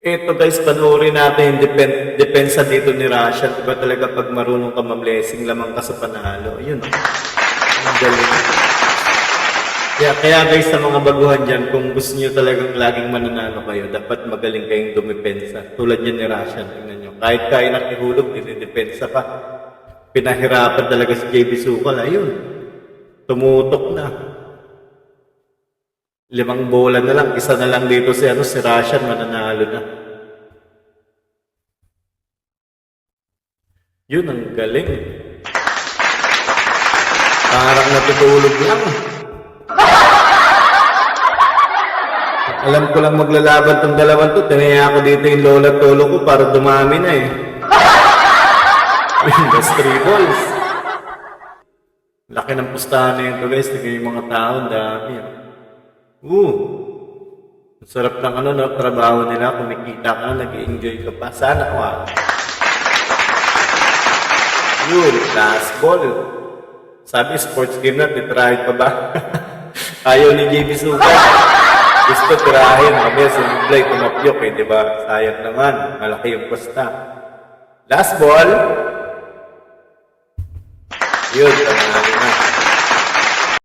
Ito guys, panoorin natin yung depen depensa dito ni Russian. Iba talaga pag marunong ka ma-blessing, lamang ka sa panalo. Ayun. Ang galing. Kaya, kaya guys, sa mga baguhan dyan, kung gusto nyo talagang laging mananalo kayo, dapat magaling kayong dumipensa. Tulad yan ni Russian, tingnan nyo. Kahit kaya nakihulog, dinidepensa pa. Pinahirapan talaga si JB Sukal. Ayun. Tumutok na. Limang bola na lang, isa na lang dito si ano si Russian mananalo na. Yun ang galing. Parang natutulog lang. Alam ko lang maglalaban tong dalawang to. Tinaya ko dito yung lola at lolo ko para dumami na eh. Three balls. Laki ng pustahan na yun to guys. Tignan yung mga tao, dami. ah. Oo. Ang sarap ng ano, no, trabaho nila. Kumikita ka, nag-enjoy ka pa. Sana, wow. Yun, last ball. Sabi, sports game na, titry pa ba? Ayaw ni JB Suka. Gusto tirahin. Sabi, sumplay, tumapyok eh, di ba? Sayang naman. Malaki yung pusta. Last ball. Yun, panalo na.